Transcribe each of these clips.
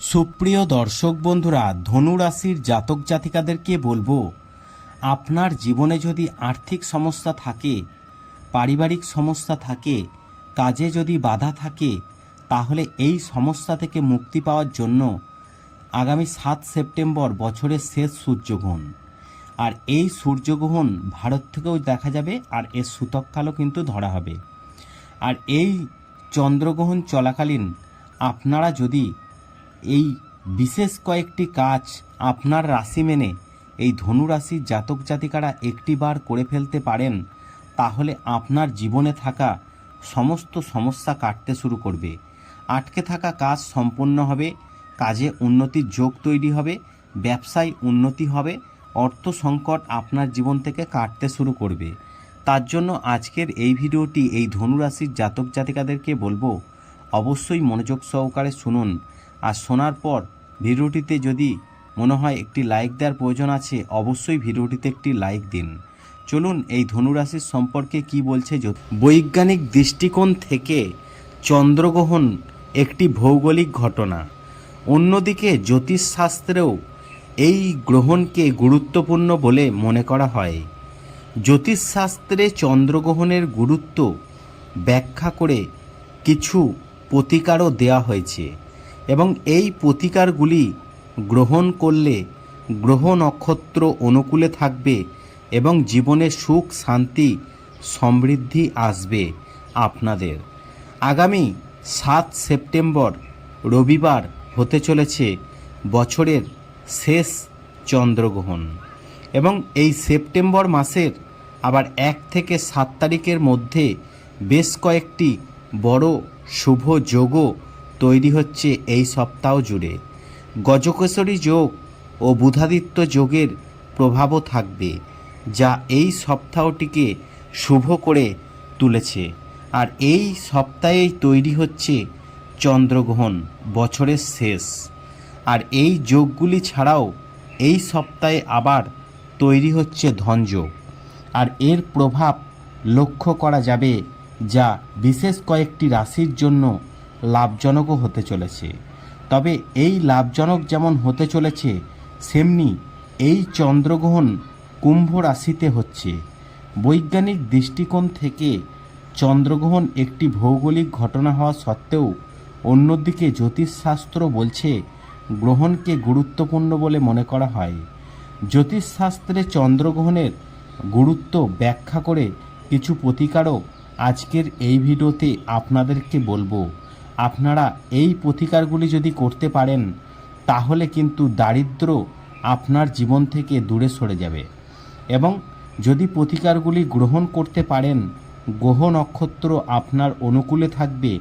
সুপ্রিয় দর্শক বন্ধুরা, ধনু রাশির জাতক জাতিকাদেরকে বলব, আপনার জীবনে যদি আর্থিক সমস্যা থাকে, পারিবারিক সমস্যা থাকে, কাজে যদি বাধা থাকে, তাহলে এই সমস্যা থেকে মুক্তি পাওয়ার জন্য আগামী সাত সেপ্টেম্বর বছরের শেষ সূর্যগ্রহণ। আর এই সূর্যগ্রহণ ভারত থেকেও দেখা যাবে, আর এর সূতককালও কিন্তু ধরা হবে। আর এই চন্দ্রগ্রহণ চলাকালীন আপনারা যদি এই বিশেষ কয়েকটি কাজ আপনার রাশি মেনে এই ধনু রাশির জাতক জাতিকারা একটি বার করে ফেলতে পারেন, তাহলে আপনার জীবনে থাকা সমস্ত সমস্যা কাটতে শুরু করবে। আটকে থাকা কাজ সম্পন্ন হবে, কাজে উন্নতির যোগ তৈরি হবে, ব্যবসায় উন্নতি হবে, অর্থ সংকট আপনার জীবন থেকে কাটতে শুরু করবে। তার জন্য আজকের এই ভিডিওটি এই ধনুরাশির জাতক জাতিকাদেরকে বলব, অবশ্যই মনোযোগ সহকারে শুনুন। আর শোনার পর ভিডিওটিতে যদি মনে হয় একটি লাইক দেওয়ার প্রয়োজন আছে, অবশ্যই ভিডিওটিতে একটি লাইক দিন। চলুন এই ধনুরাশির সম্পর্কে কি বলছে বৈজ্ঞানিক দৃষ্টিকোণ থেকে চন্দ্রগ্রহণ একটি ভৌগোলিক ঘটনা। অন্যদিকে জ্যোতিষশাস্ত্রেও এই গ্রহণকে গুরুত্বপূর্ণ বলে মনে করা হয়। জ্যোতিষশাস্ত্রে চন্দ্রগ্রহণের গুরুত্ব ব্যাখ্যা করে কিছু প্রতিকারও দেওয়া হয়েছে। এবং এই প্রতিকারগুলি গ্রহণ করলে গ্রহ নক্ষত্র অনুকূলে থাকবে এবং জীবনে সুখ, শান্তি, সমৃদ্ধি আসবে আপনাদের। আগামী সাত সেপ্টেম্বর রবিবার হতে চলেছে বছরের শেষ চন্দ্রগ্রহণ এবং এই সেপ্টেম্বর মাসের আবার এক থেকে সাত তারিখের মধ্যে বেশ কয়েকটি বড় শুভ যোগও তৈরি হচ্ছে এই সপ্তাহ জুড়ে। গজকেশরী যোগ ও বুধাদিত্য যোগের প্রভাবও থাকবে, যা এই সপ্তাহটিকে শুভ করে তুলেছে। আর এই সপ্তাহেই তৈরি হচ্ছে চন্দ্রগ্রহণ বছরের শেষ। আর এই যোগগুলি ছাড়াও এই সপ্তাহে আবার তৈরি হচ্ছে ধনযোগ আর এর প্রভাব লক্ষ্য করা যাবে যা বিশেষ কয়েকটি রাশির জন্য লাভজনকও হতে চলেছে। তবে এই লাভজনক যেমন হতে চলেছে, সেমনি এই চন্দ্রগ্রহণ কুম্ভ রাশিতে হচ্ছে। বৈজ্ঞানিক দৃষ্টিকোণ থেকে চন্দ্রগ্রহণ একটি ভৌগোলিক ঘটনা হওয়া সত্ত্বেও অন্যদিকে জ্যোতিষশাস্ত্র বলছে গ্রহণকে গুরুত্বপূর্ণ বলে মনে করা হয়। জ্যোতিষশাস্ত্রে চন্দ্রগ্রহণের গুরুত্ব ব্যাখ্যা করে কিছু প্রতিকারও আজকের এই ভিডিওতে আপনাদেরকে বলব। আপনারা এই প্রতিকারগুলি যদি করতে পারেন, তাহলে কিন্তু দারিদ্র আপনার জীবন থেকে দূরে সরে যাবে। এবং যদি প্রতিকারগুলি গ্রহণ করতে পারেন, গ্রহ নক্ষত্র আপনার অনুকূলে থাকবে,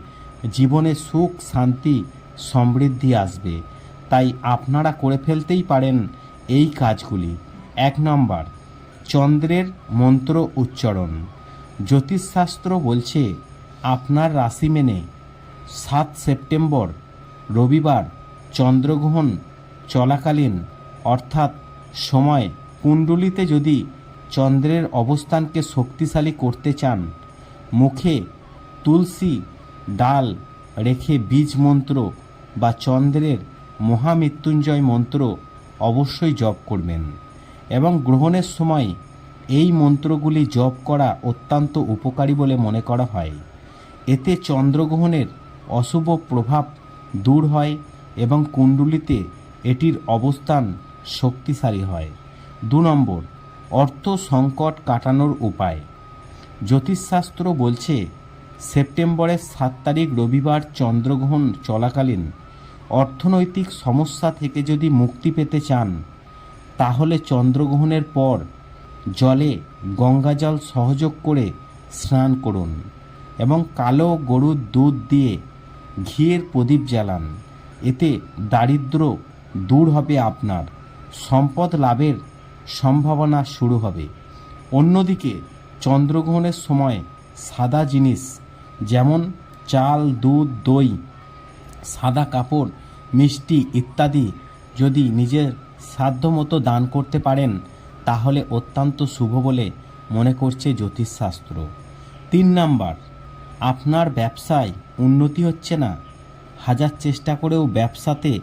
জীবনে সুখ, শান্তি, সমৃদ্ধি আসবে। তাই আপনারা করে ফেলতেই পারেন এই কাজগুলি। এক নম্বর, চন্দ্রের মন্ত্র উচ্চারণ। জ্যোতিষশাস্ত্র বলছে, আপনার রাশি মেনে সাত সেপ্টেম্বর, রবিবার চন্দ্রগ্রহণ চলাকালীন, অর্থাৎ সময় কুণ্ডলিতে যদি চন্দ্রের অবস্থানকে শক্তিশালী করতে চান, মুখে তুলসী ডাল রেখে বীজ মন্ত্র বা চন্দ্রের মহামৃত্যুঞ্জয় মন্ত্র অবশ্যই জপ করবেন এবং গ্রহণের সময় এই মন্ত্রগুলি জপ করা অত্যন্ত উপকারী বলে মনে করা হয়। এতে চন্দ্রগ্রহণের অশুভ প্রভাব দূর হয় এবং কুণ্ডলিতে এটির অবস্থান শক্তিশালী হয়। দু নম্বর, অর্থ সংকট কাটানোর উপায়। জ্যোতিষশাস্ত্র বলছে, সেপ্টেম্বরের সাত তারিখ রবিবার চন্দ্রগ্রহণ চলাকালীন অর্থনৈতিক সমস্যা থেকে যদি মুক্তি পেতে চান, তাহলে চন্দ্রগ্রহণের পর জলে গঙ্গাজল সহযোগ করে স্নান করুন এবং কালো গরুর দুধ দিয়ে ঘিয়ের প্রদীপ জ্বালান। এতে দারিদ্র দূর হবে আপনার, সম্পদ লাভের সম্ভাবনা শুরু হবে। অন্যদিকে চন্দ্রগ্রহণের সময় সাদা জিনিস যেমন চাল, দুধ, দই, সাদা কাপড়, মিষ্টি ইত্যাদি যদি নিজের সাধ্যমতো দান করতে পারেন, তাহলে অত্যন্ত শুভ বলে মনে করছে জ্যোতিষশাস্ত্র। তিন নাম্বার আপনার ব্যবসায় উন্নতি হচ্ছে না। হাজার চেষ্টা করেও ব্যবসাতে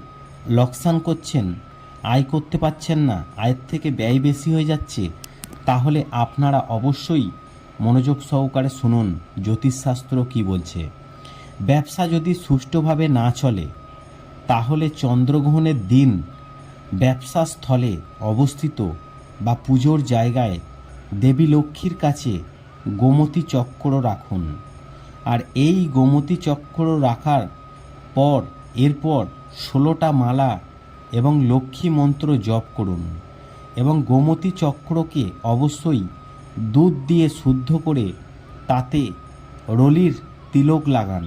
লোকসান করছেন, আয় করতে পারছেন না, আয়ের থেকে ব্যয় বেশি হয়ে যাচ্ছে। তাহলে আপনারা অবশ্যই মনোযোগ সহকারে শুনুন, জ্যোতিষশাস্ত্র কি বলছে। ব্যবসা যদি সুষ্ঠুভাবে না চলে, তাহলে চন্দ্রগ্রহণের দিন ব্যবসা স্থলে অবস্থিত বা পুজোর জায়গায় দেবী লক্ষ্মীর কাছে গোমতী চক্র রাখুন। আর এই গোমতী চক্র রাখার পর, এরপর ষোলোটা মালা এবং লক্ষ্মী মন্ত্র জপ করুন এবং গোমতী চক্রকে অবশ্যই দুধ দিয়ে শুদ্ধ করে তাতে রলির তিলক লাগান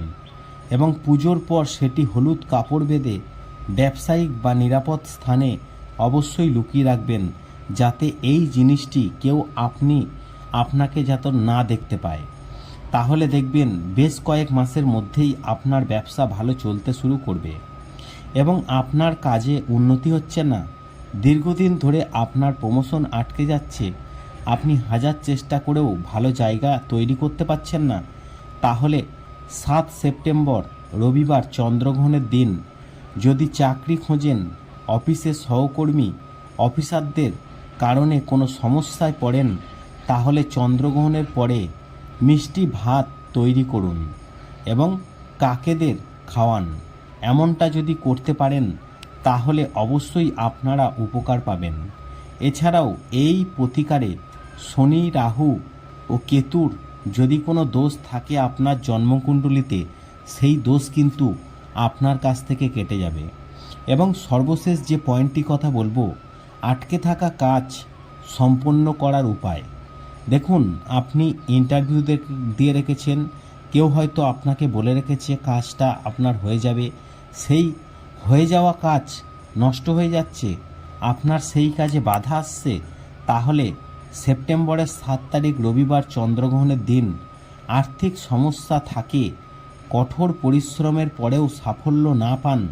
এবং পুজোর পর সেটি হলুদ কাপড় বেঁধে ব্যবসায়িক বা নিরাপদ স্থানে অবশ্যই লুকিয়ে রাখবেন যাতে এই জিনিসটি কেউ আপনি আপনাকে যাতে না দেখতে পায়। তাহলে দেখবেন বেশ কয়েক মাসের মধ্যেই আপনার ব্যবসা ভালো চলতে শুরু করবে এবং আপনার কাজে উন্নতি হচ্ছে না। দীর্ঘদিন ধরে আপনার প্রমোশন আটকে যাচ্ছে। আপনি হাজার চেষ্টা করেও ভালো জায়গা তৈরি করতে পারছেন না। তাহলে সাত সেপ্টেম্বর, রবিবার চন্দ্রগ্রহণের দিন যদি চাকরি খোঁজেন অফিসের সহকর্মী, অফিসারদের কারণে কোনো সমস্যায় পড়েন, তাহলে চন্দ্রগ্রহণের পরে মিষ্টি ভাত তৈরি করুন এবং কাকেদের খাওয়ান। এমনটা যদি করতে পারেন, তাহলে অবশ্যই আপনারা উপকার পাবেন। এছাড়াও এই প্রতিকারে শনি, রাহু ও কেতুর যদি কোনো দোষ থাকে আপনার জন্মকুণ্ডলিতে, সেই দোষ কিন্তু আপনার কাছ থেকে কেটে যাবে। এবং সর্বশেষ যে পয়েন্টটি কথা বলব, আটকে থাকা কাজ সম্পন্ন করার উপায়। দেখুন, আপনি ইন্টারভিউ দিয়ে রেখেছেন, কেউ হয়তো আপনাকে বলে রেখেছে, কাজটা আপনার হয়ে যাবে। সেই হয়ে যাওয়া কাজ নষ্ট হয়ে যাচ্ছে। আপনার সেই কাজে বাধা আসছে। তাহলে সেপ্টেম্বরের সাত তারিখ রবিবার চন্দ্রগ্রহণের দিন আর্থিক সমস্যা থাকে, কঠোর পরিশ্রমের পরেও সাফল্য না পান,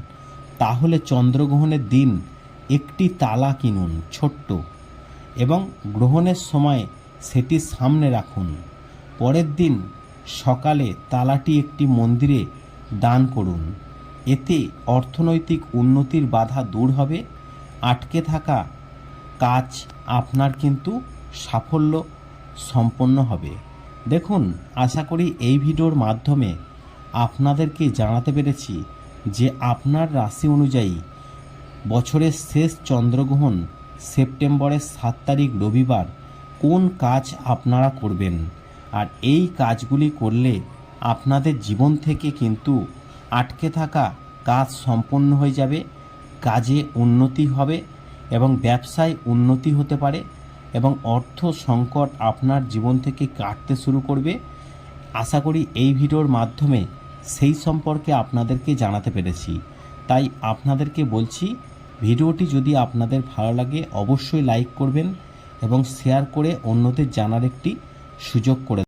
তাহলে চন্দ্রগ্রহণের দিন একটি তালা কিনুন, ছোট্ট। এবং গ্রহণের সময় সেটি সামনে রাখুন। পরের দিন সকালে তালাটি একটি মন্দিরে দান করুন। এতে অর্থনৈতিক উন্নতির বাধা দূর হবে। আটকে থাকা কাজ আপনার কিন্তু সাফল্য সম্পন্ন হবে। দেখুন, আশা করি এই ভিডিওর মাধ্যমে আপনাদেরকে জানাতে পেরেছি যে আপনার রাশি অনুযায়ী বছরের শেষ চন্দ্রগ্রহণ সেপ্টেম্বরের সাত তারিখ রবিবার কোন কাজ আপনারা করবেন? আর এই কাজগুলি করলে আপনাদের জীবন থেকে কিন্তু আটকে থাকা কাজ সম্পন্ন হয়ে যাবে, কাজে উন্নতি হবে এবং ব্যবসায় উন্নতি হতে পারে এবং অর্থ সংকট আপনার জীবন থেকে কাটতে শুরু করবে। আশা করি এই ভিডিওর মাধ্যমে সেই সম্পর্কে আপনাদেরকে জানাতে পেরেছি। তাই আপনাদেরকে বলছি, ভিডিওটি যদি আপনাদের ভালো লাগে অবশ্যই লাইক করবেন এবং শেয়ার করে অন্যদের জানার একটি সুযোগ করে